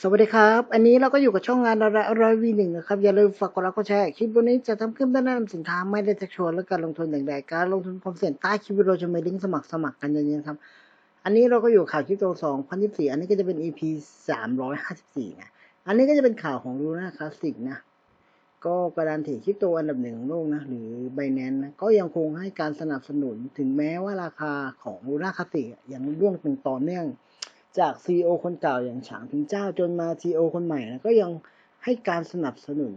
สวัสดีครับ อันนี้เราก็อยู่กับช่องงานร้อยร้อยวีหนึ่งนะครับ อย่าลืมฝากกดไลค์กดแชร์ คลิปวันนี้จะทำขึ้นเพื่อแนะนำสินค้าไม่ได้จะชวนและการลงทุนอย่างใดการลงทุนความเสี่ยงใต้คลิปวิดีโอจะมีลิงก์สมัครสมัครกันเยอะๆครับ อันนี้เราก็อยู่ข่าวคริปโตสองพันยี่สิบสี่อันนี้ก็จะเป็น EP สามร้อยห้าสิบสี่นะ อันนี้ก็จะเป็นข่าวของลูน่าคลาสสิกนะ ก็กระดานเทรดคริปโตอันดับหนึ่งของโลกนะ หรือไบแนนนะ ก็ยังคงให้การสนับสนุน ถึงแม้ว่าราคาของลูน่าคลาสสิกยังร่วงเป็นต่อเนื่อง จาก CEO คนเก่าอย่างฉางพิงเจ้าจนมา CEO คนใหม่นะก็ยังให้การสนับสนุน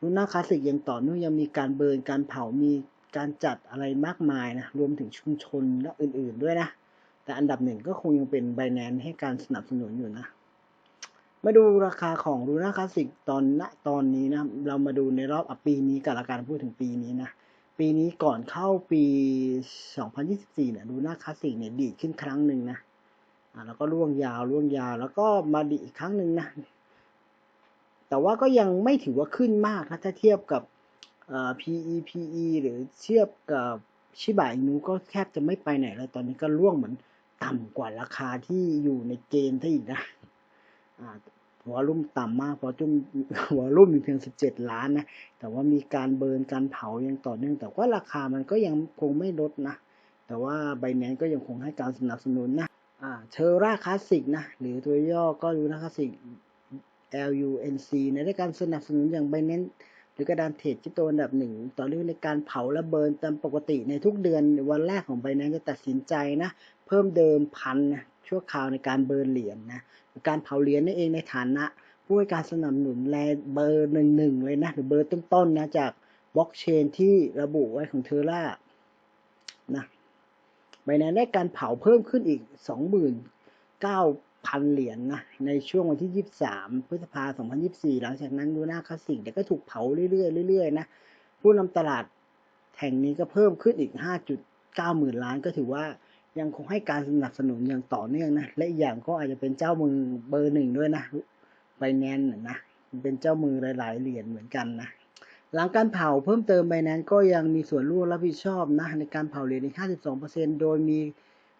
ลูน่าคลาสสิกยังต่อเนื่องยังมีการเบิร์นการเผามีการจัดอะไรมากมายนะรวมถึงชุมชนและอื่น ๆด้วยนะ แต่อันดับหนึ่งก็คงยังเป็นไบแนนให้การสนับสนุนอยู่นะ มาดูราคาของลูน่าคลาสสิกตอนณตอนนี้นะ เรามาดูในรอบอปีนี้กับละการพูดถึงปีนี้นะปีนี้ก่อนเข้าปี 2024เนี่ยลูน่าคลาสสิกเนี่ยดีดขึ้นครั้งหนึ่งนะ แล้วก็ล่วงยาวล่วงยาว แล้วก็มาดีอีกครั้งหนึ่งนะ แต่ว่าก็ยังไม่ถือว่าขึ้นมากนะถ้าเทียบกับ PE PE หรือเทียบกับชิบะอินูก็แทบจะไม่ไปไหนแล้ว ตอนนี้ก็ล่วงเหมือนต่ำกว่าราคาที่อยู่ในเกณฑ์ที่อีกนะหัวรุ่มต่ำมากเพราะจุ่มหัวรุ่มมีเพียง 17 ล้านนะ แต่ว่ามีการเบิร์นการเผายังต่อเนื่อง แต่ว่าราคามันก็ยังคงไม่ลดนะ แต่ว่าไบแนนก็ยังคงให้การสนับสนุนนะ เทอร่าคลาสสิกนะ หรือตัวย่อก็รู้นะคลาสสิก LUNC ในในการสนับสนุนอย่างไบแนนหรือกระดานเทรดที่ตัวอันดับหนึ่งต่อเนื่องในการเผาและเบิร์นตามปกติในทุกเดือนวันแรกของไบแนนจะตัดสินใจนะ เพิ่มเดิมพันนะชั่วคราวในการเบิร์นเหรียญนะการเผาเหรียญนั่นเองในฐานะผู้ให้การสนับสนุนแลเบอร์หนึ่งหนึ่งเลยนะหรือเบอร์ต้นๆนะจากบล็อกเชนที่ระบุไว้ของเทอร่านะ ไบแนนได้การเผาเพิ่มขึ้นอีก 29,000 เหรียญนนะในช่วงวันที่ 23 พฤษภาคม 2024 หลังจากนั้นดูน่าคลาสสิกเดี๋ยวก็ถูกเผาเรื่อยๆเรื่อยๆนะผู้นำตลาดแห่งนี้ก็เพิ่มขึ้นอีก 5.9 หมื่นล้านก็ถือว่ายังคงให้การสนับสนุนอย่างต่อเนื่องนะ และอีกอย่างก็อาจจะเป็นเจ้ามือเบอร์หนึ่งด้วยนะไบแนนนะ เป็นเจ้ามือหลายๆเหรียญเหมือนกันนะ หลังการเผาเพิ่มเติมไบแนนก็ยังมีส่วนร่วมรับผิดชอบนะในการเผาเหรียญอีก 52%โดยมี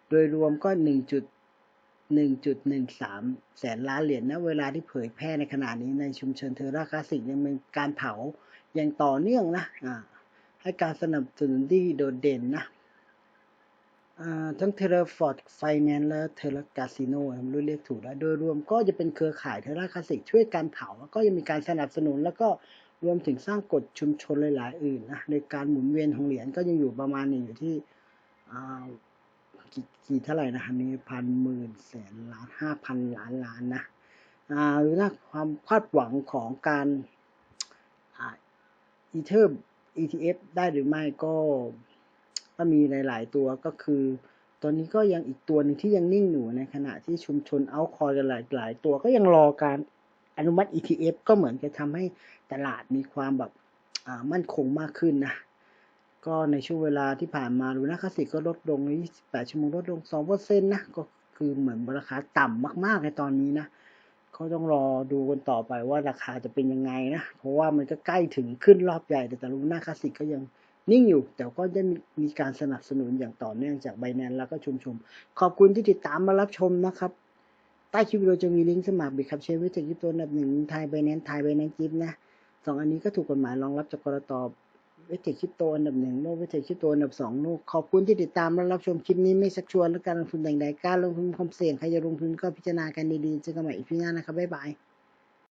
โดยรวมก็ 1.1.13 แสนล้านเหรียญนะเวลาที่เผยแพร่ในขณะนี้ในชุมชนเทอร่าคลาสสิกยังเป็นการเผาอย่างต่อเนื่องนะให้การสนับสนุนที่โดดเด่นนะทั้งเทเลฟอร์ดไฟแนนซ์และเทเลกาสิโนไม่รู้เรียกถูกแล้ว โดยรวมก็จะเป็นเครือข่ายเทอร่าคลาสสิกช่วยการเผา แล้วก็ยังมีการสนับสนุนแล้วก็ รวมถึงสร้างกฎชุมชนหลายๆ อื่นนะในการหมุนเวียนของเหรียญก็ยังอยู่ประมาณนึ่งอยู่ที่กี่กี่เท่าไหร่นะอันนี้พันหมื่นแสนล้านห้าพันล้านล้านนะหรือนะความคาดหวังของการอีเทอร์ ETF ได้หรือไม่ก็ก็มีหลาย ๆ ตัวก็คือ ตอนนี้ก็ยังอีกตัวหนึ่งที่ยังนิ่งอยู่ในขณะที่ชุมชนเอาคอยกันหลาย ๆ ตัวก็ยังรอการ อนุมัติ ETF ก็เหมือนจะทำให้ตลาดมีความแบบมั่นคงมากขึ้นนะก็ในช่วงเวลาที่ผ่านมาดูนะคลาสิกก็ลดลงใน 28 ชั่วโมงลดลง 2%นะก็คือเหมือนราคาต่ำมาก ๆ ในตอนนี้นะก็ต้องรอดูกันต่อไปว่าราคาจะเป็นยังไงนะ เพราะว่ามันก็ใกล้ถึงขึ้นรอบใหญ่แต่ต่ลูน่าคลาสสิกก็ยังนิ่งอยู่ แต่ก็จะมีการสนับสนุนอย่างต่อเนื่องจากไบแนนแล้วก็ชุมชม ขอบคุณที่ติดตามมารับชมนะครับ ใต้คลิปวิดีโอจะมีลิงก์สมัครบิตครับเชฟวิธีคริปโตอันดับหนึ่งไทยไบแนนไทยไบแนนจิปนะสองอันนี้ก็ถูกกฎหมายรองรับจากกรตวิธีคริปโตอันดับหนึ่งโลกวิธีคริปโตอันดับสองโลกขอบคุณที่ติดตามและรับชมคลิปนี้ไม่ชักชวนและการลงทุนใดๆการลงทุนความเสี่ยงใครจะลงทุนก็พิจารณากันดีๆเจอกันใหม่อีกพีหน้านะครับบ๊ายบาย